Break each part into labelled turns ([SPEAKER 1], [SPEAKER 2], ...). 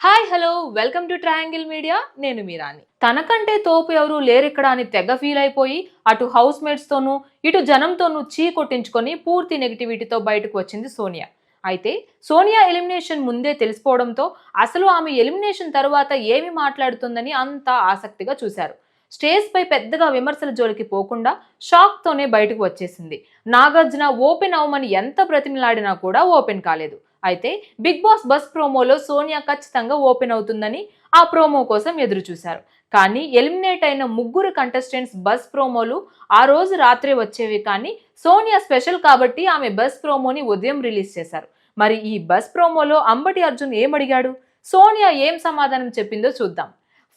[SPEAKER 1] Hi hello. Welcome to Triangle Media. నేను మీరాని తనకంటే తోపు ఎవరు ఇక్కడ అని తెగ ఫీల్ అయిపోయి అటు హౌస్ మేట్స్తోనూ ఇటు జనంతోనూ చీ కొట్టించుకొని పూర్తి నెగిటివిటీతో బయటకు వచ్చింది సోనియా. అయితే సోనియా ఎలిమినేషన్ ముందే తెలిసిపోవడంతో అసలు ఆమె ఎలిమినేషన్ తర్వాత ఏమి మాట్లాడుతుందని అంతా ఆసక్తిగా చూశారు. స్టేజ్ పై పెద్దగా విమర్శల జోలికి పోకుండా షాక్ తోనే బయటకు వచ్చేసింది. నాగార్జున ఓపెన్ అవ్వమని ఎంత బ్రతిమలాడినా కూడా ఓపెన్ కాలేదు. అయితే బిగ్ బాస్ బస్ ప్రోమోలో సోనియా ఖచ్చితంగా ఓపెన్ అవుతుందని ఆ ప్రోమో కోసం ఎదురుచూశారు. కానీ ఎలిమినేట్ అయిన ముగ్గురు కంటెస్టెంట్స్ బస్ ప్రోమోలు ఆ రోజు రాత్రే వచ్చేవి కానీ సోనియా స్పెషల్ కాబట్టి ఆమె బస్ ప్రోమోని ఉదయం రిలీజ్ చేశారు. మరి ఈ బస్ ప్రోమోలో అంబటి అర్జున్ ఏమడిగాడు సోనియా ఏం సమాధానం చెప్పిందో చూద్దాం.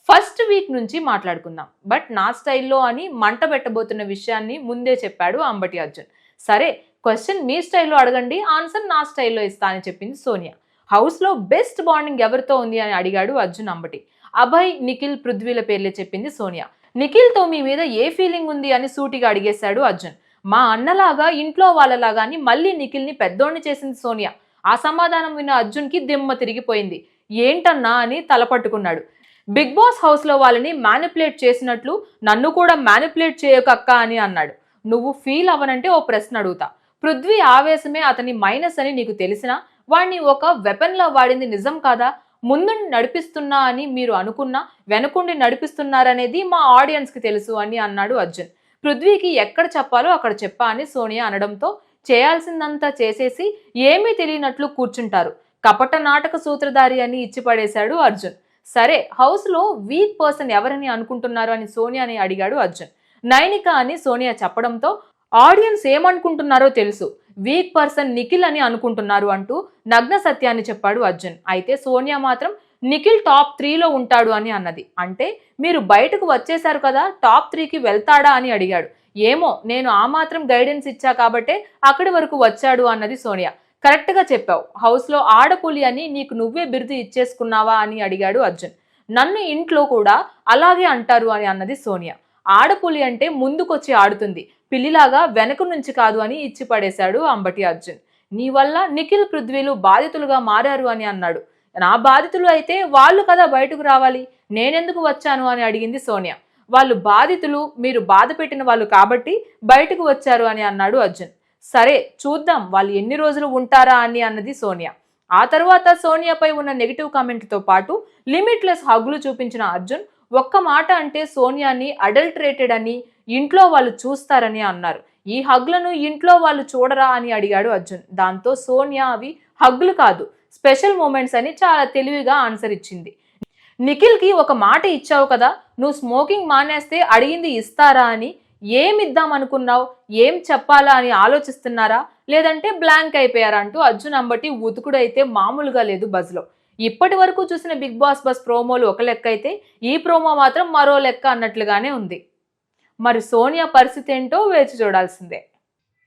[SPEAKER 1] ఫస్ట్ వీక్ నుంచి మాట్లాడుకుందాం. బట్ నా స్టైల్లో అని మంట పెట్టబోతున్న విషయాన్ని ముందే చెప్పాడు అంబటి అర్జున్. సరే క్వశ్చన్ మీ స్టైల్లో అడగండి ఆన్సర్ నా స్టైల్లో ఇస్తా అని చెప్పింది సోనియా. హౌస్లో బెస్ట్ బాండింగ్ ఎవరితో ఉంది అని అడిగాడు అర్జున్ అంబటి. అభయ్ నిఖిల్ పృథ్వీల పేర్లే చెప్పింది సోనియా. నిఖిల్తో మీ మీద ఏ ఫీలింగ్ ఉంది అని సూటిగా అడిగేశాడు అర్జున్. మా అన్నలాగా ఇంట్లో వాళ్ళలాగా అని మళ్ళీ నిఖిల్ని పెద్దోడిని చేసింది సోనియా. ఆ సమాధానం విన్న అర్జున్కి దిమ్మ తిరిగిపోయింది. ఏంటన్నా? అని తలపట్టుకున్నాడు బిగ్ బాస్ హౌస్లో వాళ్ళని మ్యానిపులేట్ చేసినట్లు నన్ను కూడా మ్యానిపులేట్ చేయకక్క అని అన్నాడు. నువ్వు ఫీల్ అవ్వనంటే ఓ ప్రశ్న అడుగుతా. పృథ్వీ ఆవేశమే అతని మైనస్ అని నీకు తెలిసినా వాడిని ఒక వెపన్లా వాడింది నిజం కాదా? ముందుండి నడిపిస్తున్నా అని మీరు అనుకున్నా వెనుకుండి నడిపిస్తున్నారనేది మా ఆడియన్స్కి తెలుసు అని అన్నాడు అర్జున్. పృథ్వీకి ఎక్కడ చెప్పాలో అక్కడ చెప్పా అని సోనియా అనడంతో చేయాల్సిందంతా చేసేసి ఏమీ తెలియనట్లు కూర్చుంటారు. కపట నాటక సూత్రధారి అని ఇచ్చిపడేశాడు అర్జున్. సరే హౌస్లో వీక్ పర్సన్ ఎవరని అనుకుంటున్నారు అని సోనియాని అడిగాడు అర్జున్. నైనిక అని సోనియా చెప్పడంతో ఆడియన్స్ ఏమనుకుంటున్నారో తెలుసు. వీక్ పర్సన్ నిఖిల్ అని అనుకుంటున్నారు అంటూ నగ్న సత్యాన్ని చెప్పాడు అర్జున్. అయితే సోనియా మాత్రం నిఖిల్ టాప్ త్రీలో ఉంటాడు అని అన్నది. అంటే మీరు బయటకు వచ్చేశారు కదా టాప్ త్రీకి వెళ్తాడా అని అడిగాడు. ఏమో నేను ఆ మాత్రం గైడెన్స్ ఇచ్చా కాబట్టే అక్కడి వరకు వచ్చాడు అన్నది సోనియా. కరెక్ట్గా చెప్పావు. హౌస్లో ఆడపులి అని నీకు నువ్వే బిరుదు ఇచ్చేసుకున్నావా అని అడిగాడు అర్జున్. నన్ను ఇంట్లో కూడా అలాగే అంటారు అని అన్నది సోనియా. ఆడపులి అంటే ముందుకొచ్చి ఆడుతుంది. పిల్లిలాగా వెనక నుంచి కాదు అని ఇచ్చి పడేశాడు అంబటి అర్జున్. నీ వల్ల నిఖిల్ పృథ్వీలు బాధితులుగా మారారు అని అన్నాడు. నా బాధితులు అయితే వాళ్ళు కదా బయటకు రావాలి? నేనెందుకు వచ్చాను అని అడిగింది సోనియా. వాళ్ళు బాధితులు మీరు బాధ పెట్టిన వాళ్ళు కాబట్టి బయటకు వచ్చారు అని అన్నాడు అర్జున్. సరే చూద్దాం వాళ్ళు ఎన్ని రోజులు ఉంటారా అని అన్నది సోనియా. ఆ తర్వాత సోనియాపై ఉన్న నెగిటివ్ కామెంట్లతో పాటు లిమిట్లెస్ హగ్గులు చూపించిన అర్జున్ ఒక్క మాట అంటే సోనియాని అడల్టరేటెడ్ అని ఇంట్లో వాళ్ళు చూస్తారని అన్నారు. ఈ హగ్లను ఇంట్లో వాళ్ళు చూడరా అని అడిగాడు అర్జున్. దాంతో సోనియా అవి హగ్లు కాదు స్పెషల్ మూమెంట్స్ అని చాలా తెలివిగా ఆన్సర్ ఇచ్చింది. నిఖిల్కి ఒక మాట ఇచ్చావు కదా నువ్వు స్మోకింగ్ మానేస్తే అడిగింది ఇస్తారా అని ఏం ఇద్దాం అనుకున్నావు ఏం చెప్పాలా అని ఆలోచిస్తున్నారా లేదంటే బ్లాంక్ అయిపోయారా అంటూ అర్జున్ అంబటి ఉతుకుడైతే మామూలుగా లేదు బజ్లో. ఇప్పటి వరకు చూసిన బిగ్ బాస్ బస్ ప్రోమోలు ఒక లెక్క అయితే ఈ ప్రోమో మాత్రం మరో లెక్క అన్నట్లుగానే ఉంది. మరి సోనియా పరిస్థితి ఏంటో వేచి చూడాల్సిందే.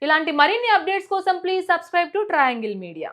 [SPEAKER 1] ఇలాంటి మరిన్ని అప్డేట్స్ కోసం please subscribe to triangle media.